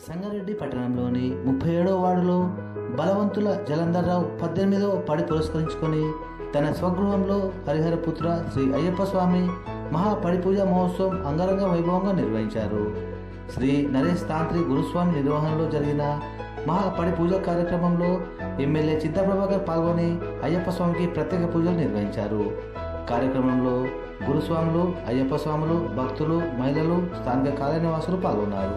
సంగారెడ్డి పట్టణంలోని ముప్పై ఏడవ వార్డులో బలవంతుల జలంధర్రావు పద్దెనిమిదవ పడి పురస్కరించుకొని తన స్వగృహంలో హరిహరపుత్ర శ్రీ అయ్యప్ప స్వామి మహా పడిపూజ మహోత్సవం అంగరంగ వైభవంగా నిర్వహించారు. శ్రీ నరేష్ తాంత్రి గురుస్వామి నిర్వహణలో జరిగిన మహా పడి పూజ కార్యక్రమంలో ఎమ్మెల్యే చిత్తప్రభాకర్ పాల్గొని అయ్యప్ప స్వామికి ప్రత్యేక పూజలు నిర్వహించారు. కార్యక్రమంలో గురుస్వాములు అయ్యప్ప స్వాములు భక్తులు మహిళలు స్థానిక కాలనివాసులు పాల్గొన్నారు.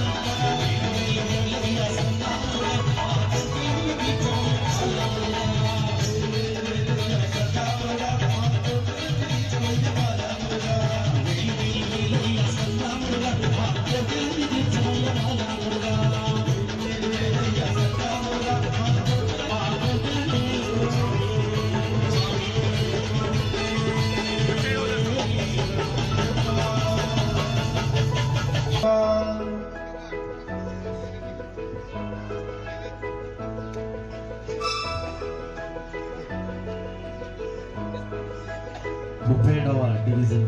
ముప్పై ఏడవ డివిజన్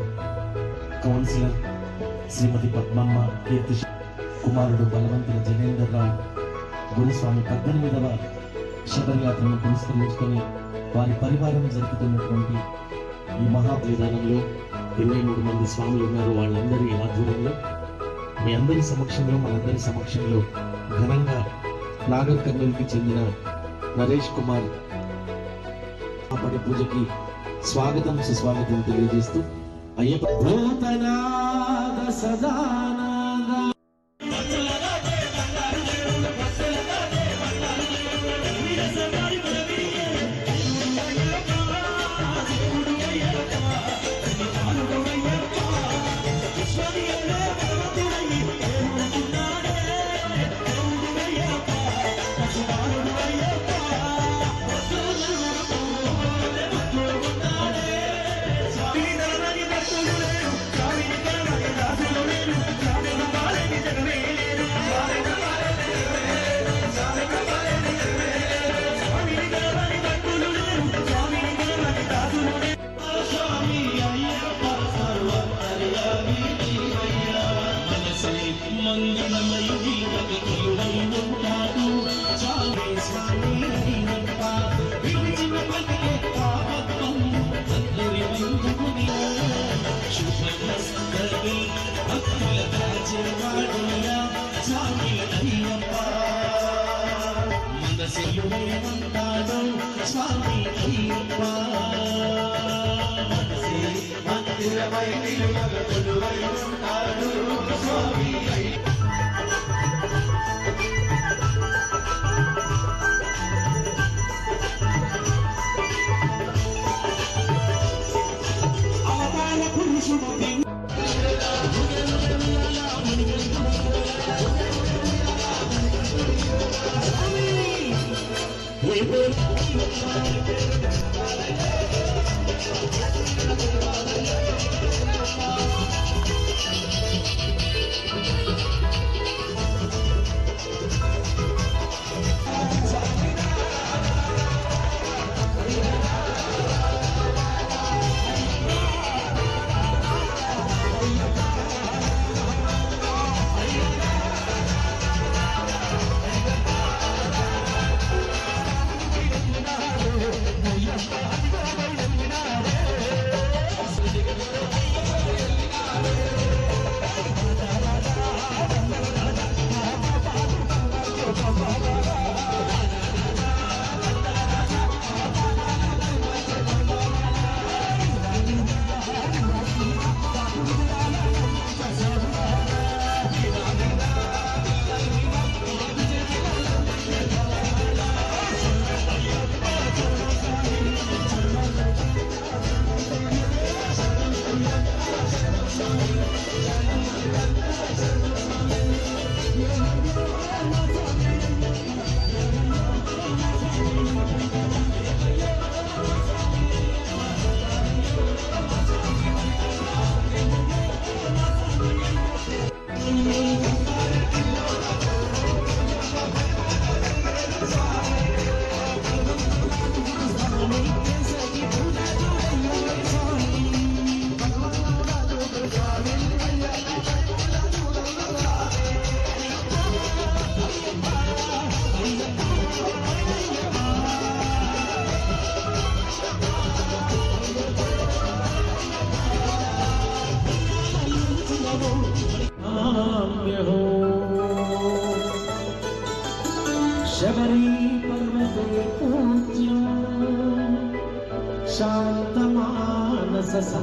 కౌన్సిలర్ శ్రీమతి పద్మమ్మ కీర్తి కుమారుడు బలవంతుల జనేందర్ రావు గురుస్వామి పద్దెనిమిదవ శబరియాత్రను పురస్కరించుకొని వారి పరివారం జరుపుతున్నటువంటి ఈ మహాప్రదానంలో ఇరవై మూడు మంది స్వాములు ఉన్నారు. వాళ్ళందరి ఆధ్వర్యంలో మీ అందరి సమక్షంలో మనందరి సమక్షంలో ఘనంగా నాగర్ కర్నూలుకి చెందిన నరేష్ కుమార్ పడి పూజకి స్వాగతం సుస్వాగతం తెలియజేస్తూ అయ్యప్ప. భూతనాద సదానా స్వామి మందిరమై నిలువై ఉంటాడు స్వామి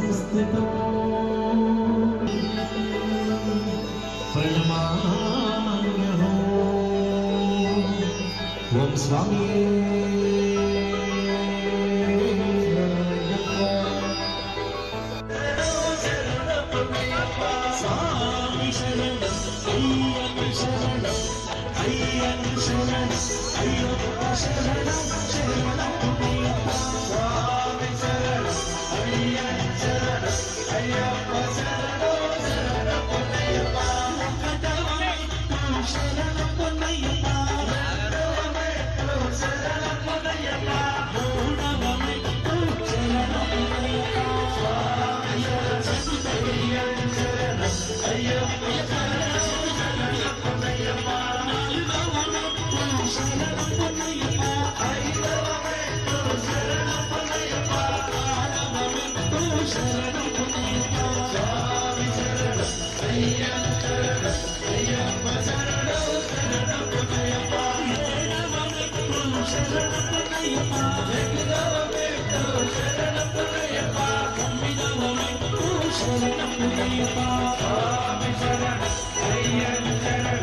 సంస్థితం ప్రణమామ్యహో ఓం స్వామి స్వామి శరణం అయ్యప్ప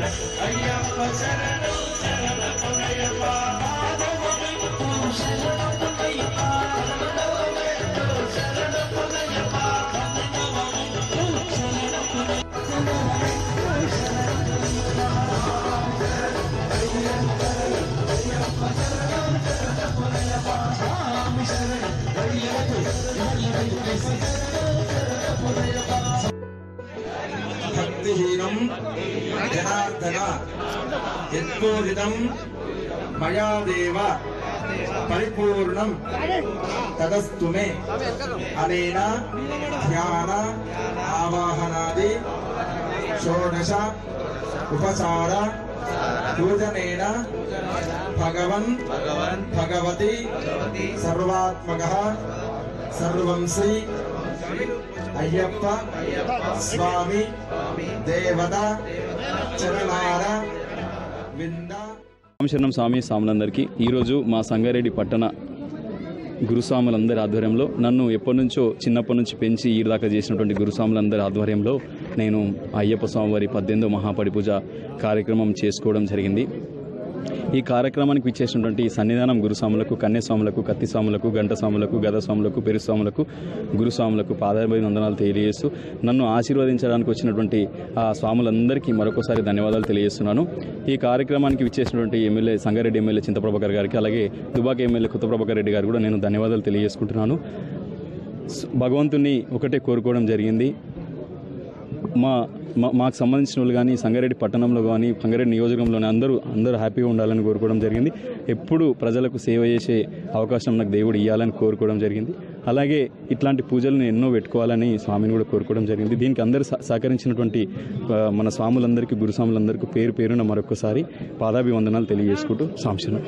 శరణం అయ్యప్ప భక్తిహీనం జనార్దన యత్పూరితం మయా దేవ పరిపూర్ణం తదస్తు మే అనేన ధ్యాన ఆవాహనాది షోడశ ఉపచార పూజనేన భగవన్ భగవతి సర్వాత్మక సర్వం శ్రీ అయ్యప్ప స్వామి దేవత చరణార వింద. రామశరణం స్వామి స్వాములందరికీ. ఈరోజు మా సంగారెడ్డి పట్టణ గురుస్వాములందరి ఆధ్వర్యంలో నన్ను ఎప్పటి నుంచో చిన్నప్పటి నుంచి పెంచి ఈ దాకా చేసినటువంటి గురుస్వాములందరి ఆధ్వర్యంలో నేను అయ్యప్ప స్వామి వారి పద్దెనిమిదో మహాపడి పూజ కార్యక్రమం చేసుకోవడం జరిగింది. ఈ కార్యక్రమానికి విచ్చేసినటువంటి సన్నిధానం గురుస్వాములకు కన్యస్వాములకు కత్తిస్వాములకు గంటస్వాములకు గదస్వాములకు పెరుస్వాములకు గురుస్వాములకు పాదాభివందనాలు తెలియజేస్తూ నన్ను ఆశీర్వదించడానికి వచ్చినటువంటి ఆ స్వాములందరికీ మరొకసారి ధన్యవాదాలు తెలియజేస్తున్నాను. ఈ కార్యక్రమానికి విచ్చేసినటువంటి ఎమ్మెల్యే సంగారెడ్డి ఎమ్మెల్యే చింతప్రభాకర్ గారికి అలాగే దుబాక ఎమ్మెల్యే కొత్త రెడ్డి గారు కూడా నేను ధన్యవాదాలు తెలియజేసుకుంటున్నాను. భగవంతుని ఒకటే కోరుకోవడం జరిగింది. మా మాకు సంబంధించిన వాళ్ళు కానీ సంగారెడ్డి పట్టణంలో కానీ సంగారెడ్డి నియోజకంలోని అందరూ అందరూ హ్యాపీగా ఉండాలని కోరుకోవడం జరిగింది. ఎప్పుడు ప్రజలకు సేవ చేసే అవకాశం నాకు దేవుడు ఇవ్వాలని కోరుకోవడం జరిగింది. అలాగే ఇట్లాంటి పూజలను ఎన్నో పెట్టుకోవాలని స్వామిని కూడా కోరుకోవడం జరిగింది. దీనికి అందరూ సహకరించినటువంటి మన స్వాములందరికీ గురుస్వాములందరికీ పేరు పేరున మరొకసారి పాదాభివందనాలు తెలియజేసుకుంటూ సాంశనం.